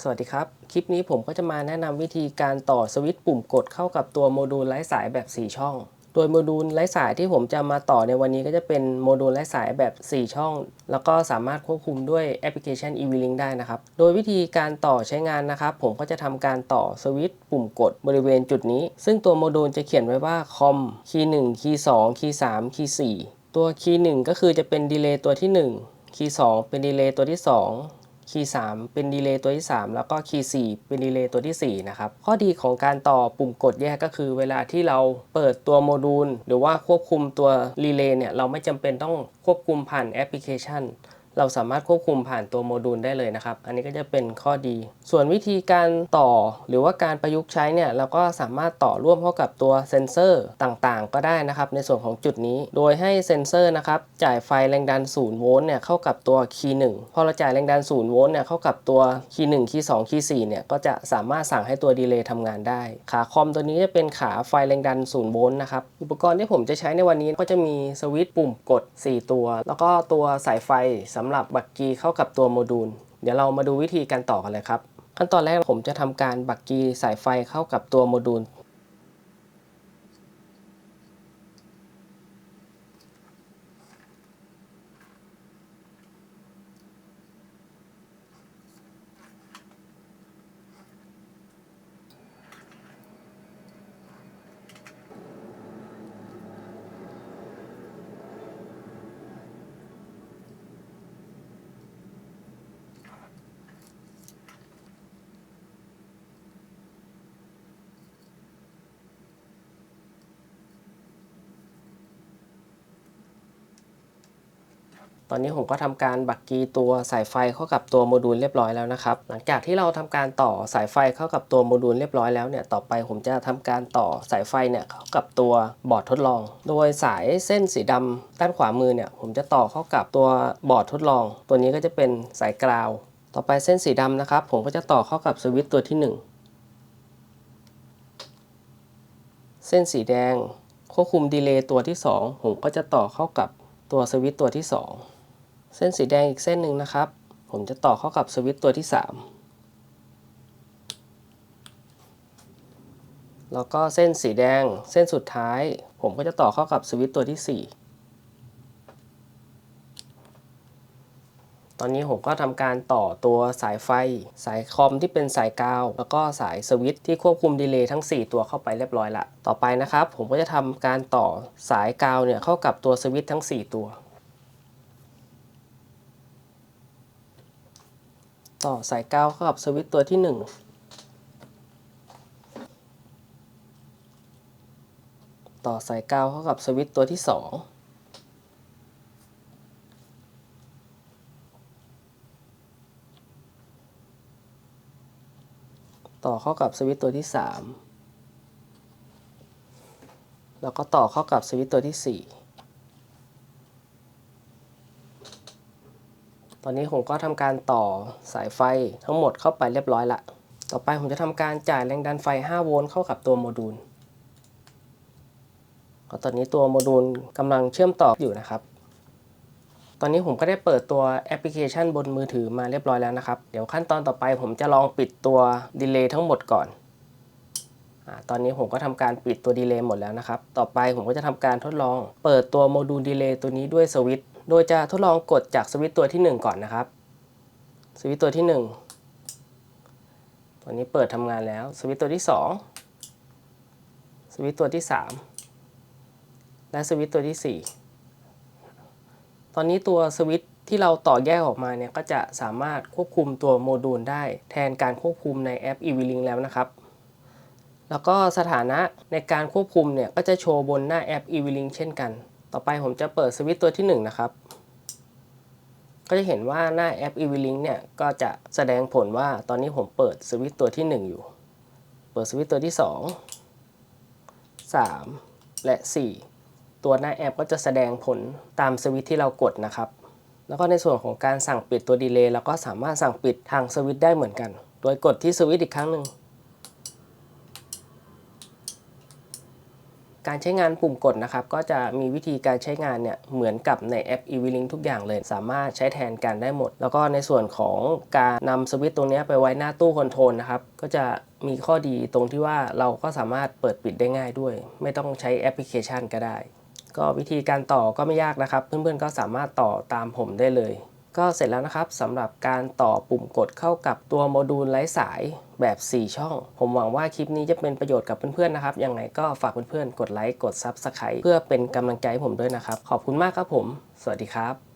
สวัสดีครับ คลิปนี้ผมก็จะมาแนะนำวิธีการต่อสวิตช์ปุ่มกดเข้ากับตัวโมดูลไร้สายแบบ 4 ช่อง โดยโมดูลไร้สายที่ผมจะมาต่อในวันนี้ก็จะเป็นโมดูลไร้สายแบบ 4 ช่อง แล้วก็สามารถควบคุมด้วยแอปพลิเคชัน eVlink ได้นะครับ โดยวิธีการต่อใช้งานนะครับ ผมก็จะทำการต่อสวิตช์ปุ่มกดบริเวณจุดนี้ ซึ่งตัวโมดูลจะเขียนไว้ว่าคอมคีย์1คีย์2คีย์3คีย์4ตัวคีย์1ก็คือจะเป็นดีเลย์ตัวที่ 1 คีย์2เป็นดีเลย์ตัวที่ 2 คีย์3เป็นดีเลย์ตัวที่ 3 แล้วก็คีย์4เป็นดีเลย์ตัวทีสี่ 4 นะครับ ข้อดีของการต่อปุ่มกดแยกก็คือ เวลาที่เราเปิดตัวโมดูล หรือว่าควบคุมตัวรีเลย์เนี่ย เราไม่จำเป็นต้องควบคุมผ่านแอปพลิเคชัน เราสามารถควบคุมผ่านตัวโมดูลได้เลยนะครับ อันนี้ก็จะเป็นข้อดี ส่วนวิธีการต่อหรือว่าการประยุกต์ใช้เนี่ยเราก็สามารถต่อร่วมเข้ากับตัวเซนเซอร์ต่างๆ ก็ได้นะครับ ในส่วนของจุดนี้ โดยให้เซนเซอร์นะครับจ่ายไฟแรงดัน0โวลต์เนี่ยเข้ากับตัวคีย์1พอเราจ่ายแรงดัน0โวลต์เนี่ยเข้ากับตัวคีย์1คีย์2คีย์4เนี่ยก็จะสามารถสั่งให้ตัวดีเลย์ทำงานได้ ขาคอมตัวนี้จะเป็นขาไฟแรงดัน0โวลต์นะครับอุปกรณ์ที่ผมจะใช้ในวันนี้ก็จะมีสวิตช์ปุ่มกด 4 ตัว แล้วก็ตัวสายไฟสำหรับบักกีเข้ากับตัวโมดูล เดี๋ยวเรามาดูวิธีการต่อกันเลยครับ ขั้นตอนแรกผมจะทำการบักกีสายไฟเข้ากับตัวโมดูล ตอนนี้ผมก็ทำการบักกีตัวสายไฟเข้ากับตัวโมดูลเรียบร้อยแล้วนะครับ หลังจากที่เราทำการต่อสายไฟเข้ากับตัวโมดูลเรียบร้อยแล้วเนี่ย ต่อไปผมจะทำการต่อสายไฟเนี่ยเข้ากับตัวบอร์ดทดลอง โดยสายเส้นสีดำด้านขวามือเนี่ยผมจะต่อเข้ากับตัวบอร์ดทดลอง ตัวนี้ก็จะเป็นสายกราว ต่อไปเส้นสีดำนะครับ ผมก็จะต่อเข้ากับสวิตช์ตัวที่ 1 เส้นสีแดงควบคุมดีเลย์ตัวที่ 2 ผมก็จะต่อเข้ากับ ตัวสวิตตัวที่ 2 เส้นสีแดงอีกเส้นหนึ่งนะครับ ผมจะต่อเข้ากับสวิตตัวที่ 3 แล้วก็เส้นสีแดงเส้นสุดท้าย ผมก็จะต่อเข้ากับสวิตตัวที่ 4 อนนี้ผมก็ทำการต่อตัวสายไฟ สายคอมที่เป็นสายกาว แล้วก็สายสวิตช์ที่ควบคุมดีเลย์ทั้ง 4 ตัวเข้าไปเรียบร้อยละ ต่อไปนะครับ ผมก็จะทำการต่อสายกาวเนี่ยเข้ากับตัวสวิตช์ทั้ง 4 ตัว ต่อสายกาวเข้ากับสวิตช์ตัวที่ 1ต่อสายกาวเข้ากับสวิตช์ตัวที่ 2 ต่อเข้ากับสวิตช์ตัวที่ 3 แล้วก็ต่อเข้ากับสวิตช์ตัวที่ 4 ตอนนี้ผมก็ทำการต่อสายไฟทั้งหมดเข้าไปเรียบร้อยละ ต่อไปผมจะทำการจ่ายแรงดันไฟ 5 โวลต์เข้ากับตัวโมดูลก็ตอนนี้ตัวโมดูลกำลังเชื่อมต่ออยู่นะครับ ตอนนี้ผมก็ได้เปิดตัวแอปพลิเคชันบนมือถือมาเรียบร้อยแล้วนะครับ เดี๋ยวขั้นตอนต่อไปผมจะลองปิดตัวดีเลย์ทั้งหมดก่อนอตอนนี้ผมก็ทำการปิดตัวดีเลย์หมดแล้วนะครับ ต่อไปผมก็จะทำการทดลอง เปิดตัวโมดูลดีเลย์ตัวนี้ด้วยสวิตช์ โดยจะทดลองกดจากสวิตช์ตัวที่ 1 ก่อนนะครับ สวิตช์ตัวที่ 1 ตัวนี้เปิดทำงานแล้ว สวิตช์ตัวที่ 2 สวิตช์ตัวที่ 3 และสวิตช์ตัวที่ 4 ตอนนี้ตัวสวิตช์ที่เราต่อแยกออกมาเนี่ยก็จะสามารถควบคุมตัวโมดูลได้ แทนการควบคุมในแอป eVlink แล้วนะครับ แล้วก็สถานะในการควบคุมเนี่ยก็จะโชว์บนหน้าแอป eVlink เช่นกัน ต่อไปผมจะเปิดสวิตช์ตัวที่ 1 นะครับ ก็จะเห็นว่าหน้าแอป eVlink เนี่ยก็จะแสดงผลว่าตอนนี้ผมเปิดสวิตช์ตัวที่ 1 อยู่ เปิดสวิตช์ตัวที่ 2 3 และ 4 ตัวหน้าแอปก็จะแสดงผลตามสวิตช์ที่เรากดนะครับ แล้วก็ในส่วนของการสั่งปิดตัวดีเลย์เราก็สามารถสั่งปิดทางสวิตช์ได้เหมือนกัน โดยกดที่สวิตช์อีกครั้งหนึ่งการใช้งานปุ่มกดนะครับ ก็จะมีวิธีการใช้งานเนี่ยเหมือนกับในแอป e-link ทุกอย่างเลย สามารถใช้แทนกันได้หมด แล้วก็ในส่วนของการนำสวิตช์ตรงนี้ไปไว้หน้าตู้คอนโทรลนะครับ ก็จะมีข้อดีตรงที่ว่าเราก็สามารถเปิดปิดได้ง่ายด้วย ไม่ต้องใช้แอปพลิเคชันก็ได้ ก็วิธีการต่อก็ไม่ยากนะครับ เพื่อนๆก็สามารถต่อตามผมได้เลย ก็เสร็จแล้วนะครับสำหรับการต่อปุ่มกดเข้ากับตัวโมดูลไร้สายแบบ 4 ช่อง ผมหวังว่าคลิปนี้จะเป็นประโยชน์กับเพื่อนๆนะครับ ยังไงก็ฝากเพื่อนๆ กดไลค์ กด Subscribe เพื่อเป็นกำลังใจให้ผมด้วยนะครับ ขอบคุณมากครับผม สวัสดีครับ